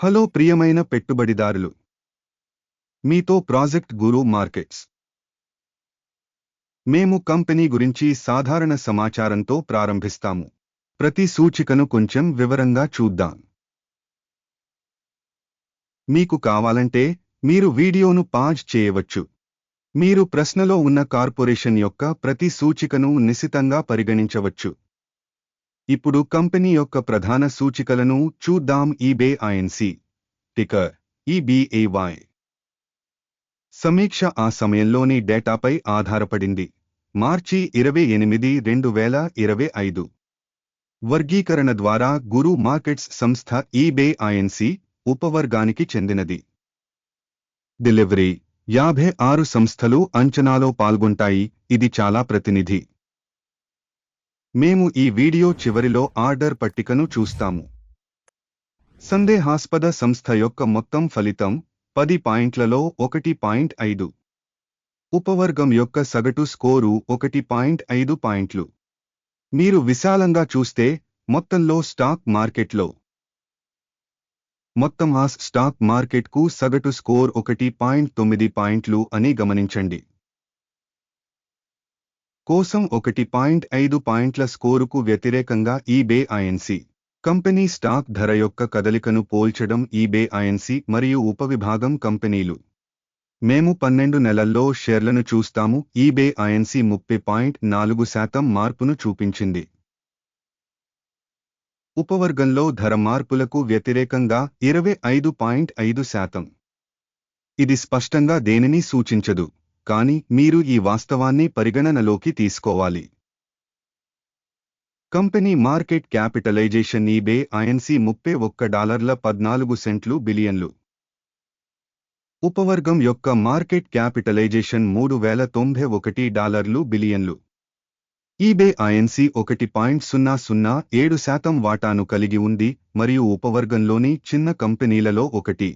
Hello ప్రియమైన పెట్టుబడిదారులు. మీతో ప్రాజెక్ట్ గురు మార్కెట్స్. మేము కంపెనీ గురించి సాధారణ సమాచారంతో ప్రారంభిస్తాము. ప్రతి సూచికను కొంచెం వివరంగా చూద్దాం. మీకు కావాలంటే మీరు వీడియోను పాజ్ చేయవచ్చు. మీరు ప్రశ్నలో ఉన్న కార్పొరేషన్ యొక్క ప్రతి సూచికను నిశితంగా పరిగణించవచ్చు. ఇప్పుడు కంపెనీ యొక్క ప్రధాన సూచికలను చూద్దాం ఈబే ఐఎన్సి టికర్ ఈబీఏవై సమీక్ష ఆ సమయంలోని డేటాపై ఆధారపడింది. మార్చి ఇరవై ఎనిమిది రెండు వేల ఇరవై ఐదు. వర్గీకరణ ద్వారా గురు మార్కెట్స్ సంస్థ ఈబే ఐఎన్సి ఉపవర్గానికి చెందినది. డెలివరీ యాభై ఆరు సంస్థలు అంచనాలో పాల్గొంటాయి ఇది చాలా ప్రతినిధి. మేము ఈ వీడియో చివరిలో ఆర్డర్ పట్టికను చూస్తాము. సందేహాస్పద సంస్థ యొక్క మొత్తం ఫలితం పది పాయింట్లలో ఒకటి పాయింట్ ఐదు. ఉపవర్గం యొక్క సగటు స్కోరు ఒకటి పాయింట్ ఐదు పాయింట్లు. మీరు విశాలంగా చూస్తే మొత్తంలో స్టాక్ మార్కెట్లో. మొత్తం ఆస్ స్టాక్ మార్కెట్కు సగటు స్కోర్ ఒకటి పాయింట్ తొమ్మిది పాయింట్లు అని గమనించండి. కోసం ఒకటి పాయింట్ ఐదు పాయింట్ల స్కోరుకు వ్యతిరేకంగా ఈబే ఐఎన్సి. కంపెనీ స్టాక్ ధర యొక్క కదలికను పోల్చడం ఈబే ఐఎన్సి మరియు ఉపవిభాగం కంపెనీలు. మేము పన్నెండు నెలల్లో షేర్లను చూస్తాము ఈబే ఐఎన్సి ముప్పై పాయింట్ నాలుగు శాతం మార్పును చూపించింది. ఉపవర్గంలో ధర మార్పులకు వ్యతిరేకంగా ఇరవై ఐదు పాయింట్ ఐదు శాతం. ఇది స్పష్టంగా దేనిని సూచించదు. కానీ మీరు ఈ వాస్తవాన్ని పరిగణనలోకి తీసుకోవాలి. Company market capitalization eBay INC ముప్పై ఒక్క డాలర్ల పద్నాలుగు సెంట్లు బిలియన్లు. ఉపవర్గం యొక్క మార్కెట్ క్యాపిటలైజేషన్ మూడు వేల తొంభై ఒకటి డాలర్లు బిలియన్లు. ఈబే ఐఎన్సి ఒకటి పాయింట్ సున్నా సున్నా ఏడు శాతం వాటాను కలిగి ఉంది మరియు ఉపవర్గంలోని చిన్న కంపెనీలలో ఒకటి.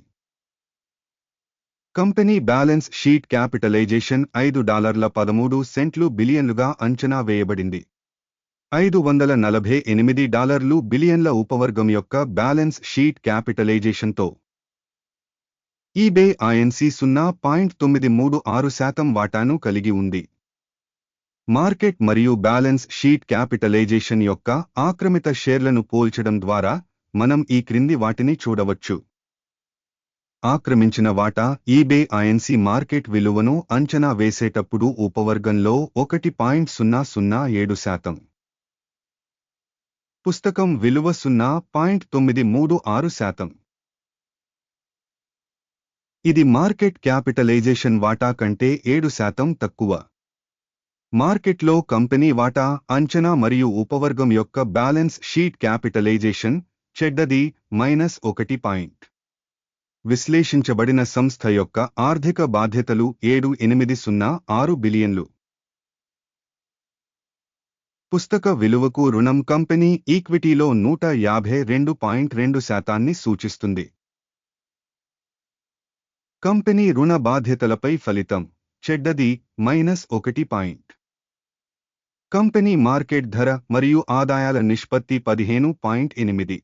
కంపెనీ బ్యాలెన్స్ షీట్ క్యాపిటలైజేషన్ ఐదు డాలర్ల పదమూడు సెంట్లు బిలియన్లుగా అంచనా వేయబడింది. ఐదు వందల నలభై ఎనిమిది డాలర్లు బిలియన్ల ఉపవర్గం యొక్క బ్యాలెన్స్ షీట్ క్యాపిటలైజేషన్తో. ఈబే ఐఎన్సి సున్నా పాయింట్ తొమ్మిది మూడు ఆరు శాతం వాటాను కలిగి ఉంది. మార్కెట్ మరియు బ్యాలెన్స్ షీట్ క్యాపిటలైజేషన్ యొక్క ఆక్రమిత షేర్లను పోల్చడం ద్వారా మనం ఈ క్రింది వాటిని చూడవచ్చు. ఆక్రమించిన వాటా ఈబే ఐఎన్సీ మార్కెట్ విలువను అంచనా వేసేటప్పుడు ఉపవర్గంలో ఒకటి పాయింట్ సున్నా సున్నా ఏడు శాతం. పుస్తకం విలువ సున్నా పాయింట్ తొమ్మిది మూడు ఆరు శాతం. ఇది మార్కెట్ క్యాపిటలైజేషన్ వాటా కంటే ఏడు శాతం తక్కువ. మార్కెట్లో కంపెనీ వాటా అంచనా మరియు ఉపవర్గం యొక్క బ్యాలెన్స్ షీట్ క్యాపిటలైజేషన్ చెడ్డది మైనస్ ఒకటి పాయింట్. విశ్లేషించబడిన సంస్థ యొక్క ఆర్థిక బాధ్యతలు ఏడు ఎనిమిది సున్నా ఆరు బిలియన్లు. పుస్తక విలువకు రుణం కంపెనీ ఈక్విటీలో నూట యాభై రెండు పాయింట్ రెండు శాతాన్ని సూచిస్తుంది. కంపెనీ రుణ బాధ్యతలపై ఫలితం చెడ్డది మైనస్ ఒకటి పాయింట్. కంపెనీ మార్కెట్ ధర మరియు ఆదాయాల నిష్పత్తి పదిహేను పాయింట్ ఎనిమిది.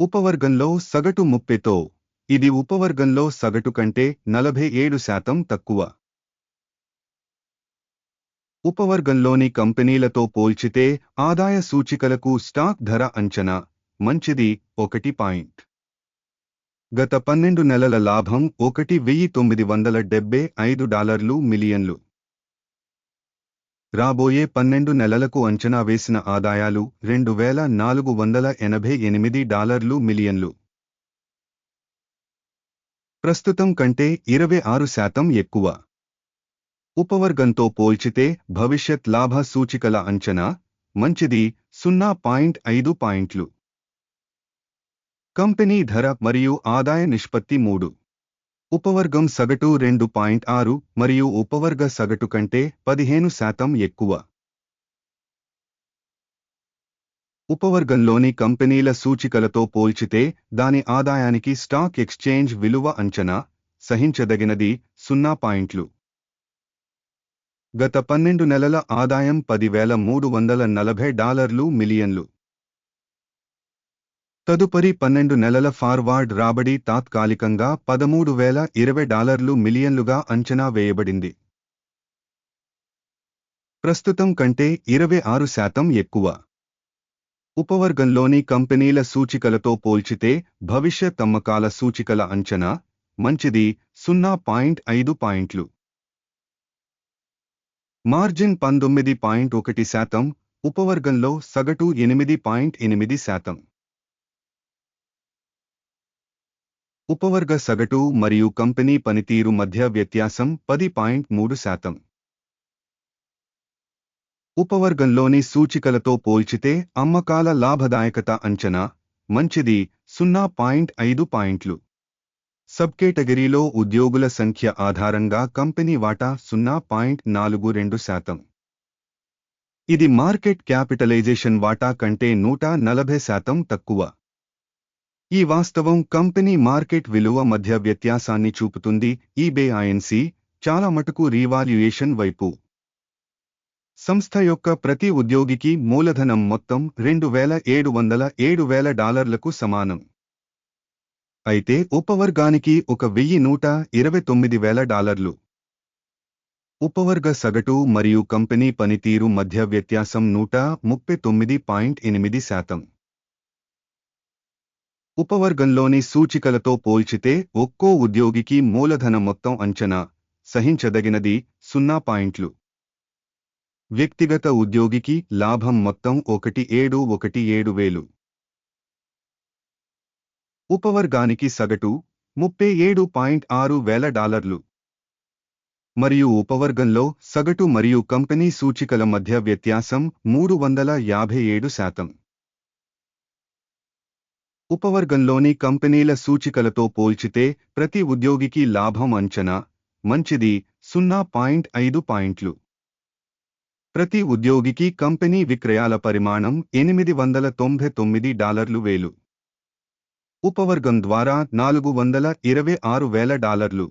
ఉపవర్గంలో సగటు ముప్పెతో. ఇది ఉపవర్గంలో సగటు కంటే నలభై ఏడు శాతం తక్కువ. ఉపవర్గంలోని కంపెనీలతో పోల్చితే ఆదాయ సూచికలకు స్టాక్ ధర అంచనా. మంచిది ఒకటి పాయింట్. గత పన్నెండు నెలల లాభం ఒకటి వెయ్యి తొమ్మిది వందల డెబ్బై ఐదు డాలర్లు మిలియన్లు. రాబోయే పన్నెండు నెలలకు అంచనా వేసిన ఆదాయాలు రెండు వేల నాలుగు వందల ఎనభై ఎనిమిది డాలర్లు మిలియన్లు. ప్రస్తుతం కంటే ఇరవై ఆరు శాతం ఎక్కువ. ఉపవర్గంతో పోల్చితే భవిష్యత్ లాభ సూచికల అంచనా మంచిది సున్నా పాయింట్ ఐదు పాయింట్లు. కంపెనీ ధర మరియు ఆదాయ నిష్పత్తి మూడు. ఉపవర్గం సగటు రెండు పాయింట్ ఆరు మరియు ఉపవర్గ సగటు కంటే పదిహేను శాతం ఎక్కువ. ఉపవర్గంలోని కంపెనీల సూచికలతో పోల్చితే దాని ఆదాయానికి స్టాక్ ఎక్స్చేంజ్ విలువ అంచనా సహించదగినది సున్నా పాయింట్లు. గత పన్నెండు నెలల ఆదాయం పదివేల మూడు వందల నలభై డాలర్లు మిలియన్లు. తదుపరి పన్నెండు నెలల ఫార్వార్డ్ రాబడి తాత్కాలికంగా పదమూడు వేల ఇరవై డాలర్లు మిలియన్లుగా అంచనా వేయబడింది. ప్రస్తుతం కంటే ఇరవై ఆరు శాతం ఎక్కువ. ఉపవర్గంలోని కంపెనీల సూచికలతో పోల్చితే భవిష్యత్ అమ్మకాల సూచికల అంచనా మంచిది సున్నా పాయింట్ ఐదు పాయింట్లు. మార్జిన్ పంతొమ్మిది పాయింట్ ఒకటి శాతం ఉపవర్గంలో సగటు ఎనిమిది పాయింట్ ఎనిమిది శాతం. ఉపవర్గ సగటు మరియు కంపెనీ పనితీరు మధ్య వ్యత్యాసం పది పాయింట్ మూడు శాతం. ఉపవర్గంలోని సూచికలతో పోల్చితే అమ్మకాల లాభదాయకత అంచనా మంచిది సున్నా పాయింట్ ఐదు పాయింట్లు. సబ్ కేటగిరీలో ఉద్యోగుల సంఖ్య ఆధారంగా కంపెనీ వాటా సున్నా పాయింట్ నాలుగు రెండు శాతం. ఇది మార్కెట్ క్యాపిటలైజేషన్ వాటా కంటే నూట నలభై శాతం తక్కువ. ఈ వాస్తవం కంపెనీ మార్కెట్ విలువ మధ్య వ్యత్యాసాన్ని చూపుతుంది. ఈబే ఐఎన్సి చాలా మటుకు రీవాల్యుయేషన్ వైపు. సంస్థ యొక్క ప్రతి ఉద్యోగికి మూలధనం మొత్తం రెండు వేల ఏడు వందల ఏడు వేల డాలర్లకు సమానం. అయితే ఉపవర్గానికి ఒక వెయ్యి నూట ఇరవై తొమ్మిది వేల డాలర్లు. ఉపవర్గ సగటు మరియు కంపెనీ పనితీరు మధ్య వ్యత్యాసం నూట ముప్పై తొమ్మిది పాయింట్ ఎనిమిది శాతం. ఉపవర్గంలోని సూచికలతో పోల్చితే ఒక్కో ఉద్యోగికి మూలధన మొత్తం అంచనా సహించదగినది సున్నా పాయింట్లు. వ్యక్తిగత ఉద్యోగికి లాభం మొత్తం ఒకటి ఏడు ఒకటి ఏడు వేలు. ఉపవర్గానికి సగటు ముప్పై ఏడు పాయింట్ ఆరు వేల డాలర్లు. మరియు ఉపవర్గంలో సగటు మరియు కంపెనీ సూచికల మధ్య వ్యత్యాసం మూడు వందల యాభై ఏడు శాతం. ఉపవర్గంలోని కంపెనీల సూచికలతో పోల్చితే ప్రతి ఉద్యోగికి లాభం అంచనా మంచిది సున్నా పాయింట్ ఐదు పాయింట్లు. ప్రతి ఉద్యోగికి కంపెనీ విక్రయాల పరిమాణం ఎనిమిది వందల తొంభై తొమ్మిది డాలర్లు వేలు. ఉపవర్గం ద్వారా నాలుగు వందల ఇరవై ఆరు వేల డాలర్లు.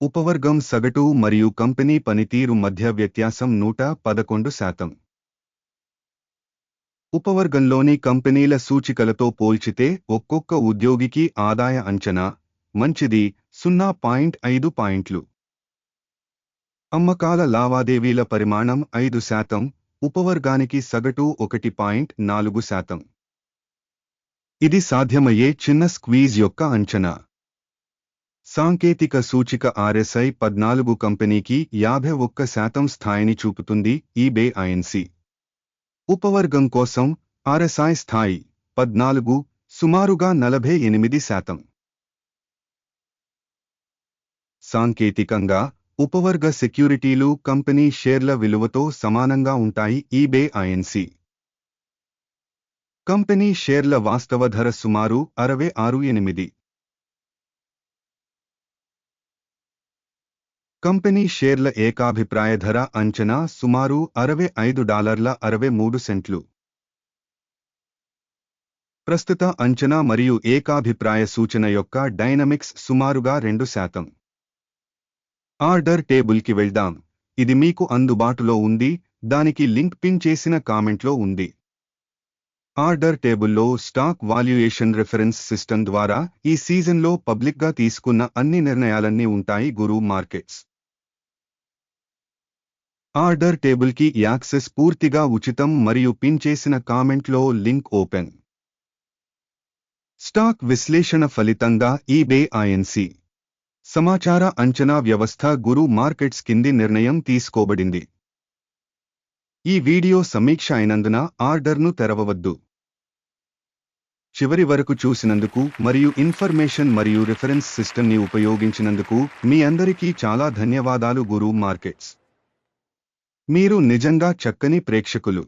ఉపవర్గం సగటు మరియు కంపెనీ పనితీరు మధ్య వ్యత్యాసం నూట పదకొండు శాతం. ఉపవర్గంలోని కంపెనీల సూచికలతో పోల్చితే ఒక్కొక్క ఉద్యోగికి ఆదాయ అంచనా మంచిది సున్నా పాయింట్ ఐదు పాయింట్లు. అమ్మకాల లావాదేవీల పరిమాణం ఐదు శాతం ఉపవర్గానికి సగటు ఒకటి పాయింట్ నాలుగు శాతం. ఇది సాధ్యమయ్యే చిన్న స్క్వీజ్ యొక్క అంచనా. సాంకేతిక సూచిక ఆర్ఎస్ఐ పద్నాలుగు కంపెనీకి యాభై ఒక్క శాతం స్థాయిని చూపుతుంది ఈబే ఐఎన్సీ ఉపవర్గం కోసం ఆర్ఎస్ఐ స్థాయి పద్నాలుగు సుమారుగా నలభై ఎనిమిది శాతం. సాంకేతికంగా ఉపవర్గ సెక్యూరిటీలు కంపెనీ షేర్ల విలువతో సమానంగా ఉంటాయి ఈబే ఐఎన్సి. కంపెనీ షేర్ల వాస్తవ ధర సుమారు అరవై ఆరు ఎనిమిది. కంపెనీ షేర్ల ఏకాభిప్రాయ ధర అంచనా సుమారు అరవై ఐదు డాలర్ల అరవై మూడు సెంట్లు. ప్రస్తుత అంచనా మరియు ఏకాభిప్రాయ సూచన యొక్క డైనమిక్స్ సుమారుగా రెండు శాతం. ఆర్డర్ టేబుల్కి వెళ్దాం. ఇది మీకు అందుబాటులో ఉంది. దానికి లింక్ పిన్ చేసిన కామెంట్లో ఉంది. ఆర్డర్ టేబుల్లో స్టాక్ వాల్యుయేషన్ రెఫరెన్స్ సిస్టమ్ ద్వారా ఈ సీజన్లో పబ్లిక్గా తీసుకున్న అన్ని నిర్ణయాలన్నీ ఉంటాయి గురు మార్కెట్స్. ఆర్డర్ టేబుల్కి యాక్సెస్ పూర్తిగా ఉచితం మరియు పిన్ చేసిన కామెంట్లో లింక్ ఓపెన్. స్టాక్ విశ్లేషణ ఫలితంగా ఈబే ఐఎన్సి. సమాచార అంచనా వ్యవస్థ గురు మార్కెట్స్ కింది నిర్ణయం తీసుకోబడింది. ఈ వీడియో సమీక్ష అయినందున ఆర్డర్ను తెరవవద్దు. చివరి వరకు చూసినందుకు మరియు ఇన్ఫర్మేషన్ మరియు రిఫరెన్స్ సిస్టమ్ని ఉపయోగించినందుకు మీ అందరికీ చాలా ధన్యవాదాలు గురు మార్కెట్స్. మీరు నిజంగా చక్కని ప్రేక్షకులు.